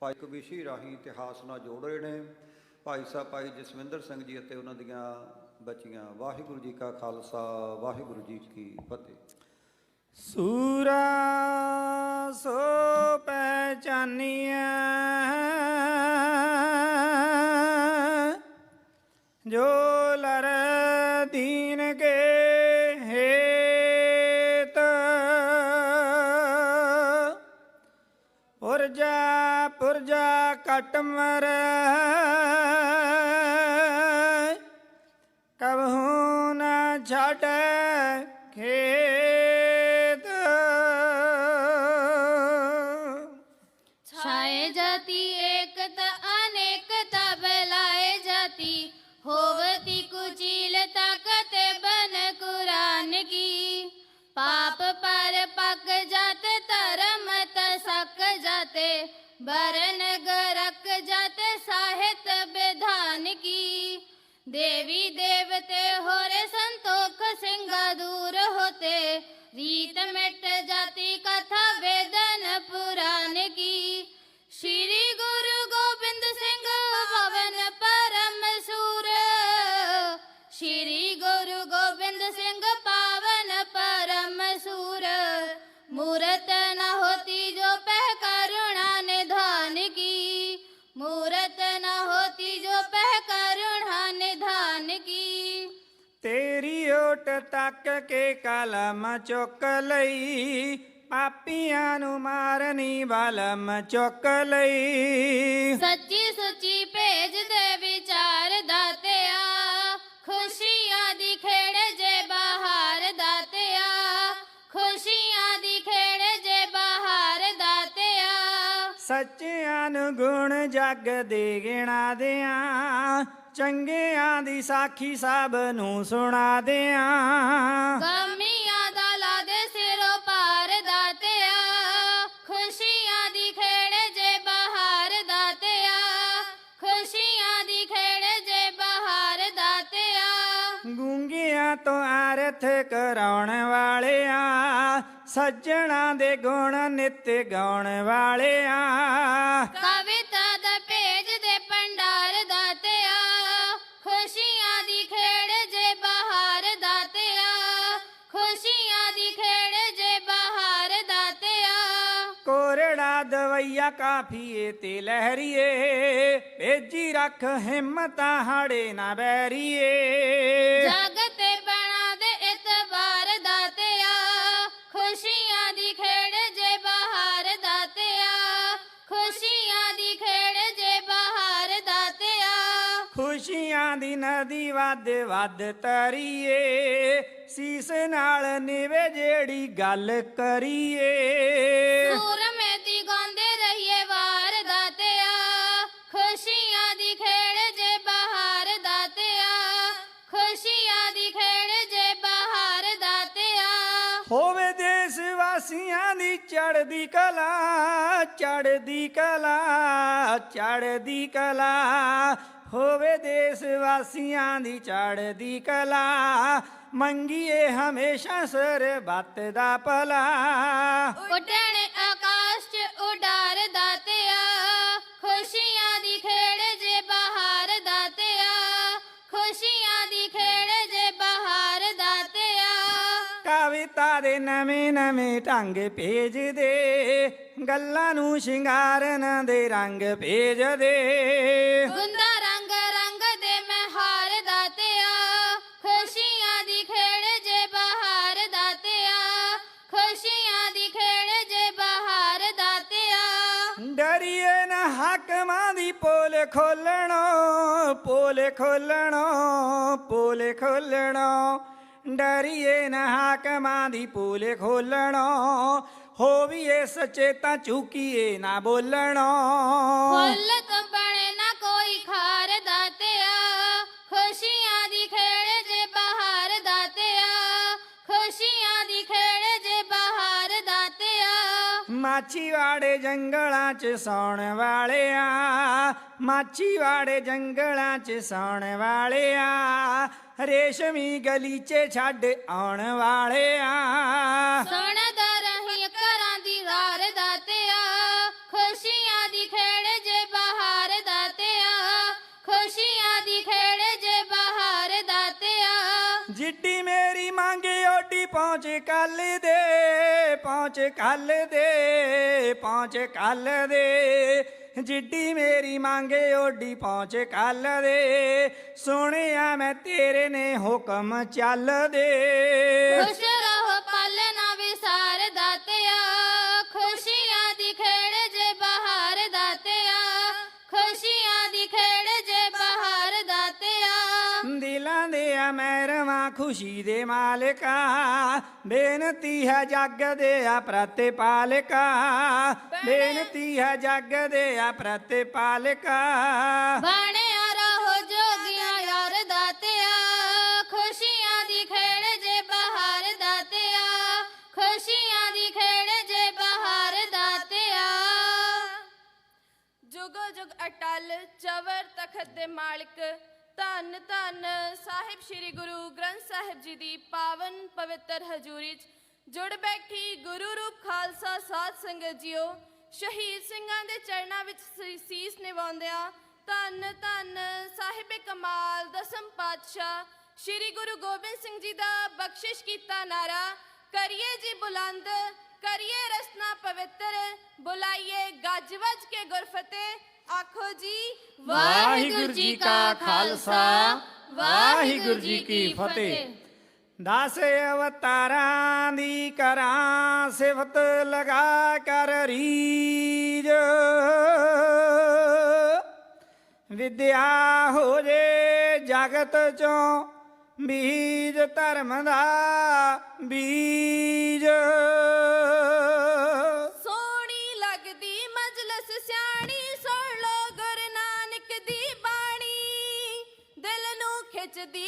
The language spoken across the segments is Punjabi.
ਭਾਈ ਕਵਿਸ਼ੀ ਰਾਹੀਂ ਇਤਿਹਾਸ ਨਾਲ ਜੋੜ ਰਹੇ ਨੇ। ਭਾਈ ਸਾਹਿਬ, ਭਾਈ ਜਸਵਿੰਦਰ ਸਿੰਘ ਜੀ ਅਤੇ ਉਹਨਾਂ ਦੀਆਂ ਬੱਚੀਆਂ, ਵਾਹਿਗੁਰੂ ਜੀ ਕਾ ਖਾਲਸਾ, ਵਾਹਿਗੁਰੂ ਜੀ ਕੀ ਫਤਿਹ। ਸੂਰਾ ਸੋ ਪਹਿਚਾਨੀਐ, ਜੋ ਪੁਰਜਾ ਪੁਰਜਾ ਕਟ ਕਬਹੂ ਨਾ ਛਾਟ ਖੇਤ। ਛਾਏ ਜਾਤੀ ਏਕਤ ਅਨੇਕਤਾ ਬਲਾਏ ਜਾਤੀ। ਹੋਵਤੀ ਕੁਚੀਲ ਤਾਕਤ ਬਨ ਕੁਰਾਨ ਕੀ। ਪਾਪ ਪਰ ਪਕ ਜਾ जाते बरन गरक जाते साहित विधान की देवी देवते होरे संतोख सिंह दूर होते रीत मिट जाती कथा वेदन पुराण की श्री गुरु गोविंद सिंह पवन परम सूर श्री ਤੇਰੀ ਓਟ ਤੱਕ ਕੇ ਕਲਮ ਚੁੱਕ ਲਈ ਪਾਪੀਆਂ ਨੂੰ ਮਾਰਨੀ ਬਲਮ ਚੁੱਕ ਲਈ। ਸੱਚੀ ਸੁੱਚੀ ਭੇਜ ਦੇ ਵਿਚਾਰ ਦਾਤਿਆ ਖੁਸ਼ੀਆਂ ਦੀ ਖੇੜ ਜੇ ਬਹਾਰ ਦਾਤਿਆ ਖੁਸ਼ੀਆਂ ਦੀ ਖੇੜ ਜੇ ਬਹਾਰ ਦਾਤਿਆ। ਸੱਚਿਆਂ ਨੂੰ ਗੁਣ ਜਗ ਦੇ ਗਿਣਾ ਦਿਆਂ ਚੰਗਿਆਂ ਦੀ ਸਾਖੀ ਸਭ ਨੂੰ ਸੁਣਾ ਦਿਆਂ। ਗਮੀਆਂ ਦਾ ਲਾ ਦੇ ਸਿਰੋਂ ਪਾਰ ਦਾਤਿਆ ਖੁਸ਼ੀਆਂ ਦੀ ਖੇੜ ਜੇ ਬਹਾਰ ਦਾਤਿਆ ਖੁਸ਼ੀਆਂ ਦੀ ਖੇੜ ਜੇ ਬਹਾਰ ਦਾਤਿਆ। ਗੂੰਗਿਆਂ ਤੋਂ ਅਰਥ ਕਰਾਉਣ ਵਾਲਿਆਂ ਸੱਜਣਾ ਦੇ ਗੁਣ ਨਿਤ ਗਾਉਣ ਵਾਲਿਆਂ। ਦਵਈਆ ਕਾਫੀਏ ਤੇ ਲਹਿਰੀਏ ਭੇਜੀ ਰੱਖ ਹਿੰਮਤਾਂ ਹਾੜੇ ਨਾ ਬੈਰੀਏ। ਜਗ ਤੇ ਬਣਾ ਦੇ ਇਤਬਾਰ ਦਾਤਿਆ ਖੁਸ਼ੀਆਂ ਦੀ ਖੇੜ ਜੇ ਬਹਾਰ ਦਾਤਿਆ ਖੁਸ਼ੀਆਂ ਦੀ ਖੇੜ ਜੇ ਬਹਾਰ ਦਾਤਿਆ ਖੁਸ਼ੀਆਂ ਦੀ ਨਦੀ ਵੱਧ ਵੱਧ ਤਰੀਏ ਸੀਸ ਨਾਲ ਨਿਵੇ ਜਿਹੜੀ ਗੱਲ ਕਰੀਏ। ਸੂਰਮੇ ਦੀ ਚੜ੍ਹਦੀ ਕਲਾ ਚੜਦੀ ਕਲਾ, ਚੜ੍ਹਦੀ ਕਲਾ। ਹੋਵੇ ਦੇਸ਼ ਵਾਸੀਆਂ ਦੀ ਚੜ੍ਹਦੀ ਕਲਾ, ਮੰਗੀਏ ਹਮੇਸ਼ਾ ਸਰ ਸਰਬੱਤ ਦਾ ਭਲਾ। ਉੱਡਣ ਆਕਾਸ਼ 'ਚ ਉਡਾਰ ਦਾਤਿਆ ਨਵੇਂ ਨਵੇਂ ਢੰਗ ਭੇਜਦੇ ਗੱਲਾਂ ਨੂੰ ਸ਼ਿੰਗਾਰਨ ਦੇ ਰੰਗ ਭੇਜਦੇ। ਗੁੰਦਾ ਰੰਗ ਰੰਗ ਦੇ ਮਹਾਰ ਦਾਤਿਆ ਖੁਸ਼ੀਆਂ ਦੀ ਖੇੜ ਜੇ ਬਹਾਰ ਦਾਤਿਆ ਖੁਸ਼ੀਆਂ ਦੀ ਖੇੜ ਜੇ ਬਹਾਰ ਦਾਤਿਆ। ਡਰੀਏ ਨਾ ਹਾਕਮਾਂ ਦੀ ਪੋਲ ਖੋਲਣੋ ਪੋਲ ਖੋਲਣੋ ਪੋਲ ਖੋਲਣੋ। ਡਰੀਏ ਨਾ ਹਾਕਮਾਂ ਦੀ ਪੂਲੇ ਖੋਲਣੋ ਹੋਵੀਏ ਸੱਚੇ ਤਾਂ ਚੁਕੀਏ ਨਾ ਬੋਲਣੋ। ਫੁੱਲ ਤੋਂ ਬਣੇ ਨਾ ਕੋਈ ਖਾਰ ਦਾ ਮਾਚੀਵਾੜੇ ਜੰਗਲਾਂ 'ਚ ਸੌਣ ਵਾਲਿਆ ਮਾਛੀਵਾੜੇ ਜੰਗਲਾਂ 'ਚ ਸੌਣ ਵਾਲਿਆ ਰੇਸ਼ਮੀ ਗਲੀਚੇ ਛੱਡ ਆਉਣ ਵਾਲਿਆ। ਸੋਹਣਾ ਦਾ ਰਹੀ ਕਰਾਂ ਦੀ ਵਾਰ ਦਾਤਿਆ ਖੁਸ਼ੀਆਂ ਦੀ ਖੇੜ ਜੇ ਬਹਾਰ ਦਾਤਿਆ ਖੁਸ਼ੀਆਂ ਦੀ ਖੇੜ ਜੇ ਬਹਾਰ ਦਾਤਿਆ ਜਿੱਡੀ ਮੇਰੀ ਮੰਗ ਓਡੀ ਪਹੁੰਚ ਕੱਲ ਦੇ, ਪਹੁੰਚ ਕੱਲ ਦੇ। ਜਿੱਡੀ ਮੇਰੀ ਮੰਗੇ ਓਡੀ ਪਹੁੰਚ ਕੱਲ ਦੇ। ਸੁਣਿਆ ਮੈਂ ਤੇਰੇ ਨੇ ਹੁਕਮ ਚੱਲ ਦੇ ਖੁਸ਼ ਖੁਸ਼ੀ ਦੇ ਮਾਲਕਾ ਬੇਨਤੀ ਹੈ ਜੱਗ ਦੇ ਆ ਪ੍ਰਤਿਪਾਲਕਾ ਬੇਨਤੀ ਹੈ ਜੱਗ ਦੇ ਆ ਪ੍ਰਤਿਪਾਲਕਾ ਬਣਿਆ ਰਹੋ ਜੋਗੀਆਂ ਯਾਰ ਦਾਤਿਆ ਖੁਸ਼ੀਆਂ ਦੀ ਖੇੜ ਜੇ ਬਹਾਰ ਦਾਤਿਆ ਖੁਸ਼ੀਆਂ ਦੀ ਖੇੜ ਜੇ ਬਹਾਰ ਦਾਤਿਆ। ਜੁਗੋ ਜੁਗ ਅਟਲ ਚਵਰ ਤਖਤ ਦੇ ਮਾਲਕ ਧੰਨ ਧੰਨ ਸਾਹਿਬ ਸ੍ਰੀ ਗੁਰੂ ਗ੍ਰੰਥ ਸਾਹਿਬ ਜੀ ਦੀ ਪਾਵਨ ਪਵਿੱਤਰ ਹਜ਼ੂਰੀ 'ਚ। ਜੁੜ ਬੈਠੀ ਗੁਰੂ ਰੂਪ ਖਾਲਸਾ ਸਾਧ ਸੰਗਤ ਜੀਓ, ਸ਼ਹੀਦ ਸਿੰਘਾਂ ਦੇ ਚਰਨਾਂ ਵਿੱਚ ਸੀਸ ਨਿਵਾਉਂਦਿਆਂ ਧੰਨ ਧੰਨ ਸਾਹਿਬ ਕਮਾਲ, ਦਸਮ ਪਾਤਸ਼ਾਹ, ਸ੍ਰੀ ਗੁਰੂ ਗੋਬਿੰਦ ਸਿੰਘ ਜੀ ਦਾ ਬਖਸ਼ਿਸ਼ ਕੀਤਾ ਨਾਰਾ। ਕਰੀਏ ਜੀ ਬੁਲੰਦ, ਕਰੀਏ ਰਸਨਾ ਪਵਿੱਤਰ, ਬੁਲਾਈਏ ਗੱਜ ਵੱਜ ਕੇ ਗੁਰਫਤਿਹ। ਆਖੋ ਜੀ ਵਾਹਿਗੁਰੂ ਜੀ ਕਾ ਖਾਲਸਾ ਵਾਹਿਗੁਰੂ ਜੀ ਕੀ ਫਤਿਹ। ਦਸ ਅਵਤਾਰਾਂ ਦੀ ਕਰਾਂ ਸਿਫਤ ਲਗਾ ਕਰ ਰੀਜ। ਵਿਦਿਆ ਹੋ ਜੇ ਜਗਤ ਚੋਂ ਬੀਜ ਧਰਮ ਦਾ ਬੀਜ। ਨੂੰ ਖਿੱਚਦੀ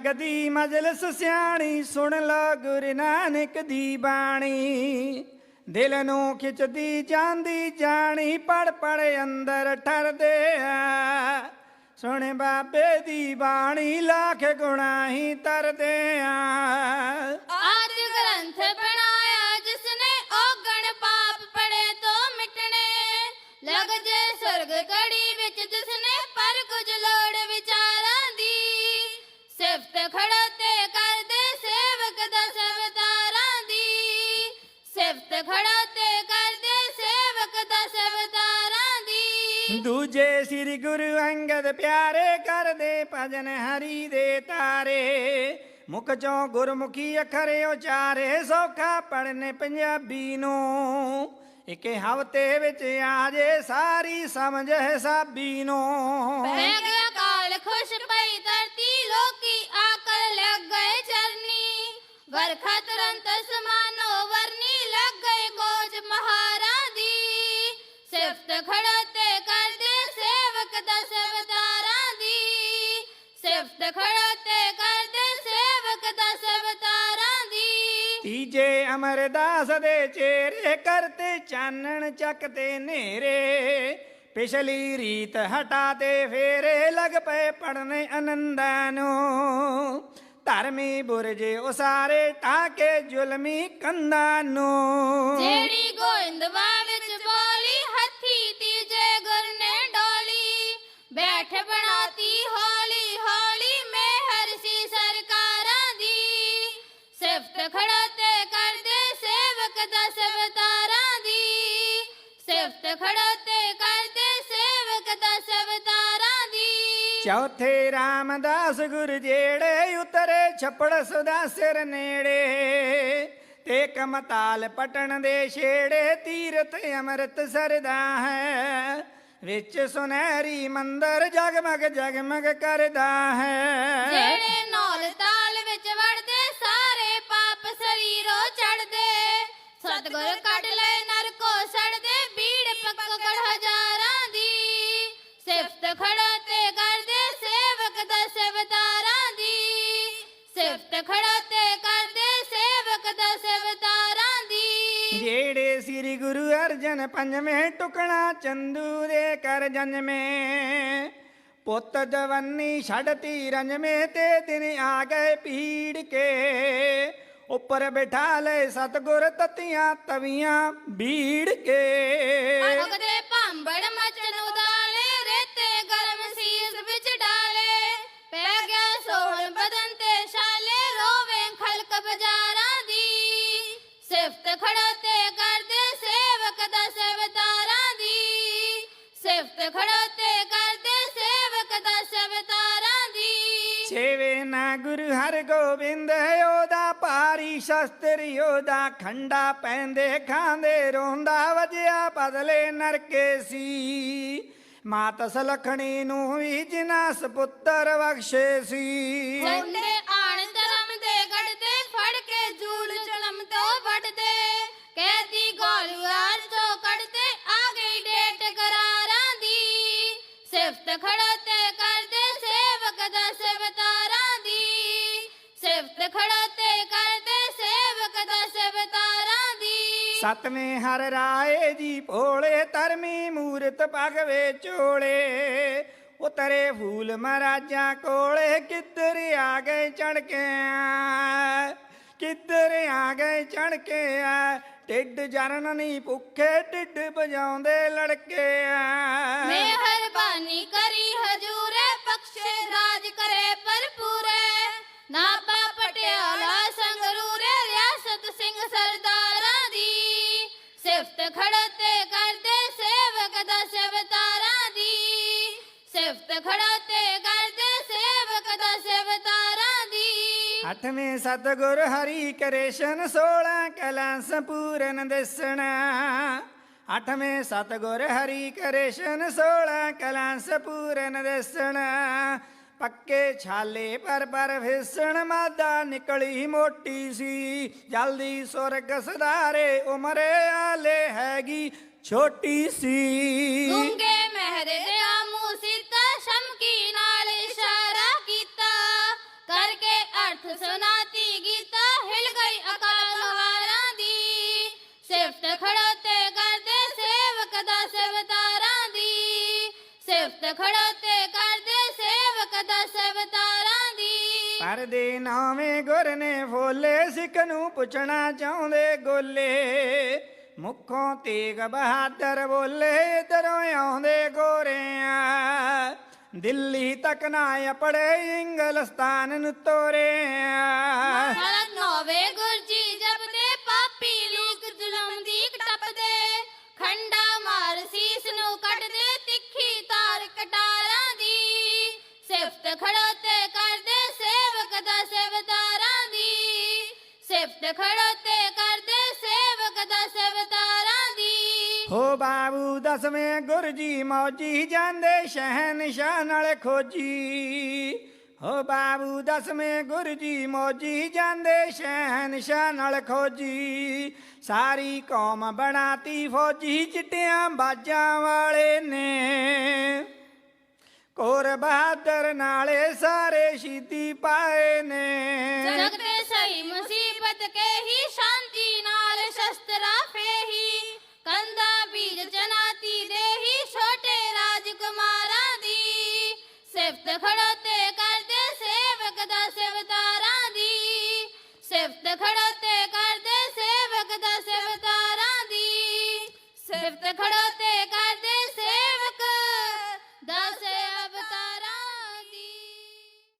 ਲੱਗਦੀ ਮਜਲਿਸ ਸਿਆਣੀ, ਸੁਣ ਲੋ ਗੁਰੂ ਨਾਨਕ ਦੀ ਬਾਣੀ। ਦਿਲ ਨੂੰ ਖਿੱਚਦੀ, ਜਾਂਦੀ ਜਾਣੀ, ਪੜ ਪੜ ਅੰਦਰ ਠਰਦੇ ਆ। ਸੁਣ ਬਾਬੇ ਦੀ ਬਾਣੀ, ਲੱਖ ਗੁਣਾ ਹੀ ਤਰਦੇ ਆ। ਆਦ ਗ੍ਰੰਥ ਬਣਾਇਆ, ਜਿਸਨੇ ਔਗਣ ਪਾਪ ਪੜੇ ਤੋਂ ਮਿਟਣੇ। ਲਗ ਜੇ ਸੁਰਗ ਕੜੀ ਖੜੋਤੇ ਕਰਦੇ ਸੇਵਕ ਦਸ ਅਵਤਾਰਾਂ ਦੀ। ਸਿਫਤ ਖੜੋਤੇ ਕਰਦੇ ਸੇਵਕ ਦਸ ਅਵਤਾਰਾਂ ਦੀ। ਦੂਜੇ ਸ੍ਰੀ ਗੁਰੂ ਅੰਗਦ ਪਿਆਰੇ ਕਰਦੇ ਭਜਨ ਹਰੀ ਦੇ ਤਾਰੇ। ਮੁਖ ਚੋਂ ਗੁਰਮੁਖੀ ਅੱਖਰ ਉਚਾਰੇ ਸੌਖਾ ਪੜਨੇ ਪੰਜਾਬੀ ਨੂੰ। ਇੱਕ ਹਫ਼ਤੇ ਵਿੱਚ ਆ ਜੇ ਸਾਰੀ ਸਮਝ ਹਿਸਾਬੀ ਨੂੰ। ਪੈ ਗਿਆ ਕਾਲ ਖੁਸ਼ ਪਈ ਧਰਤੀ ਵਰਖਾ ਤੁਰੰਤ ਸਮਾਨੋ ਵਰਨੀ ਲੱਗ ਗਏ ਕੋਜ ਮਹਾਰਾਂ ਦੀ। ਸਿਫਤ ਖੜੋਤੇ ਕਰਦੇ ਸੇਵਕ ਦਸ ਅਵਤਾਰਾਂ ਦੀ। ਸਿਫਤ ਖੜੋਤੇ ਕਰਦੇ ਸੇਵਕ ਦਸ ਅਵਤਾਰਾਂ ਦੀ। ਤੀਜੇ ਅਮਰਦਾਸ ਦੇ ਚਿਹਰੇ ਕਰਤੇ ਚਾਨਣ ਚੱਕ ਤੇ ਨੇਰੇ। ਪਿਛਲੀ ਰੀਤ ਹਟਾ ਤੇ ਫੇਰੇ ਲਗ ਪਏ ਪੜਨੇ ਆਨੰਦਾਂ ਨੂੰ। ਧਰਮੀ ਬੁਰਜੇ ਉਸਾਰੇ ਟਾਕੇ ਜ਼ੁਲਮੀ ਕੰਧਾਂ ਨੂੰ। ਜਿਹੜੀ ਗੋਇੰਦਵਾਲ ਵਿੱਚ ਬੋਲੀ ਹੱਥੀ ਤੀਜੇ ਗੁਰ ਨੇ ਡੋਲੀ। ਬੈਠ ਬਣਾਤੀ ਹੌਲੀ ਹੌਲੀ ਮਿਹਰ ਸੀ ਸਰਕਾਰਾਂ ਦੀ। ਸਿਫਤ ਖੜੋਤੇ ਕਰਦੇ ਸੇਵਕ ਦਸ ਅਵਤਾਰਾਂ ਦੀ। ਸਿਫਤ ਖੜੋਤੇ ਕਰਦੇ ਸੇਵਕ ਦਸ ਅਵਤਾਰਾਂ ਦੀ। ਚੌਥੇ ਰਾਮਦਾਸ ਗੁਰ ਜਿਹੜੇ ਉਤਰੇ ਛਪੜ ਸਦਾ ਸਿਰ ਨੇੜੇ, ਤੇ ਕਮਤਾਲ ਪਟਣ ਦੇ ਛੇੜੇ, ਤੀਰਥ ਅੰਮ੍ਰਿਤ ਸਰਦਾ ਹੈ। ਵਿੱਚ ਸੁਨਹਿਰੀ ਮੰਦਰ ਜਗਮਗ ਜਗਮਗ ਕਰਦਾ ਹੈ। ਜਿਹੜੇ ਨੌਲ ਤਾਲ ਵਿੱਚ ਵੜਦੇ, ਸਾਰੇ ਪਾਪ ਸਰੀਰੋਂ ਚੜਦੇ। ਸਤਗੁਰ ਕੱਢ ਲੈ ਨਰਕੋ ਸੜਦੇ, ਬੀੜ ਪਕੜ ਹਜ਼ਾਰਾਂ ਦੀ। ਸਿਫਤ ਖੜਾ ਖੜੋਤੇ ਸ੍ਰੀ ਗੁਰੂ ਅਰਜਨ ਪੰਜਵੇਂ ਟੁਕੜਾ ਚੰਦੂ ਦੇ ਕਰ ਜਨਮੇ ਪੁੱਤ ਜਵੰਨੀ ਤੀ ਰੰਜਵੇਂ ਤੇ ਦਿਨ ਆ ਗਏ ਪੀੜ ਕੇ। ਉੱਪਰ ਬਿਠਾ ਲੈ ਸਤਗੁਰ ਤਤੀਆਂ ਤਵੀਆਂ ਬੀੜ ਕੇ। ਅਗਦੇ ਭਾਂਬੜ ਮਚਨ ਸਿਫਤ ਖੜੋਤੇ ਕਰਦੇ ਸੇਵਕ ਦਾ ਸੇਵਤਾਰਾਂ ਦੀ। ਸਿਫਤ ਖੜੋਤੇ ਕਰਦੇ ਸੇਵਕ ਦਾ ਸੇਵਤਾਰਾਂ ਦੀ। ਸੇਵੇ ਨਾ ਗੁਰੂ ਹਰ ਗੋਬਿੰਦ ਉਹਦਾ ਭਾਰੀ ਸ਼ਸਤਰ ਉਹਦਾ ਖੰਡਾ ਪੈਂਦੇ ਖਾਂਦੇ ਰੋਂਦਾ ਵਜਿਆ ਬਦਲੇ ਨਰਕੇ ਸੀ। ਮਾਤ ਸਲਖਣੀ ਨੂੰ ਵੀ ਜਿਨਾ ਸਪੁੱਤਰ ਬਖਸ਼ੇ ਸੀ। ਝੰਡੇ ਸਤਵੇਂ ਹਰ ਰਾਏ ਜੀ ਭੋਲੇ, ਧਰਮੀ ਮੂਰਤ ਭਗਵੇ ਚੋਲੇ। ਉਤਰੇ ਫੂਲ ਮਹਾਰਾਜਾਂ ਕੋਲੇ, ਕਿੱਧਰ ਆ ਗਏ ਚੜ ਕੇ ਕਿੱਧਰ ਆ ਗਏ ਚੜ ਕੇ ਆ ਢਿੱਡ ਜਰਨ ਨਹੀਂ ਭੁੱਖੇ, ਢਿੱਡ ਵਜਾਉਂਦੇ ਲੜਕੇ ਆ ਮਿਹਰਬਾਨੀ ਕਰੀ ਹਜੂਰੇ, ਬਖਸ਼ੇ ਰਾਜ ਕਰੇ ਭਰਪੂਰੇ। ਨਾਭਾ ਪਟਿਆਲਾ ਸੰਗਰੂਰੇ, ਰਿਆਸਤ ਸਿੰਘ ਸਰਦਾਰ ਸਿਫਤ ਖੜੋਤੇ ਕਰਦੇ ਸੇਵਕ ਦਾ ਸੇਵਤਾਰਾਂ ਦੀ। ਸਿਫਤ ਖੜੋਤੇ ਕਰਦੇ ਸੇਵਕ ਦਾ ਸੇਵਤਾਰਾਂ ਦੀ। ਅੱਠਵੇਂ ਸਤਗੁਰ ਹਰੀ ਕ੍ਰਿਸ਼ਨ 16 ਕੈਲਾਸ ਪੂਰਨ ਦਿਸਣਾ। ਅੱਠਵੇਂ ਸਤਗੁਰ ਹਰੀ ਕ੍ਰਿਸ਼ਨ 16 ਕੈਲਾਸ ਪੂਰਨ ਦਿਸਣਾ। ਪੱਕੇ ਛਾਲੇ ਪਰ ਪਰ ਫਿਸਣ ਮਾਦਾ ਨਿਕਲੀ ਮੋਟੀ ਸੀ। ਜਲਦੀ ਸੁਰਗ ਸਦਾਰੇ ਉਮਰੇ ਆਲੇ ਹੈਗੀ ਛੋਟੀ ਸੀ। ਗੁੰਗੇ ਮਹਿਰ ਦੇ ਨੂੰ ਪੁੱਛਣਾ ਚਾਹੁੰਦੇ ਗੋਲੇ। ਮੁੱਖੋਂ ਤੇਗ ਬਹਾਦਰ ਬੋਲੇ, ਇਧਰੋਂ ਆਉਂਦੇ ਗੋਰਿਆਂ। ਦਿੱਲੀ ਤੱਕ ਨਾ ਅਪੜੇ, ਇੰਗਲਸਤਾਨ ਨੂੰ ਤੋਰਿਆ। ਹਰ ਨੋਵੇ ਗੁਰਜੀ ਜਪਦੇ ਪਾਪੀ ਲੋਕ ਜ਼ੁਲਮ ਦੀ। ਟੱਪਦੇ ਖੰਡਾ ਮਾਰ ਸੀਸ ਨੂੰ ਕੱਢਦੇ, ਤਿੱਖੀ ਤਾਰ ਕਟਾਰਾਂ ਦੀ। ਸਿਫਤ ਖੜੋਤੇ ਕਰਦੇ ਸਿਫਤ ਖੜੋਤੇ ਕਰਦੇ ਸੇਵਕ ਦਾ ਸੇਵਤਾਰਾਂ ਦੀ। ਹੋ ਬਾਬੂ ਦਸਵੇਂ ਗੁਰ ਜੀ ਮੌਜੀ ਜਾਂਦੇ ਸ਼ਹਿਨਸ਼ਾਹ ਨਾਲ ਖੋਜੀ। ਹੋ ਬਾਬੂ ਦਸਵੇਂ ਗੁਰ ਜੀ ਮੌਜੀ ਜਾਂਦੇ ਸ਼ਹਿਨਸ਼ਾਹ ਨਾਲ ਖੋਜੀ। ਸਾਰੀ ਕੌਮ ਬਣਾਤੀ ਫੌਜੀ ਚਿੱਟਿਆਂ ਬਾਜਾਂ ਵਾਲੇ ਨੇ। ਕੋਰ ਬਹਾਦਰ ਨਾਲੇ ਸਾਰੇ ਸ਼ੀਤੀ ਪਾਏ ਨੇ। ਜਗ ਤੇ ਸਹੀ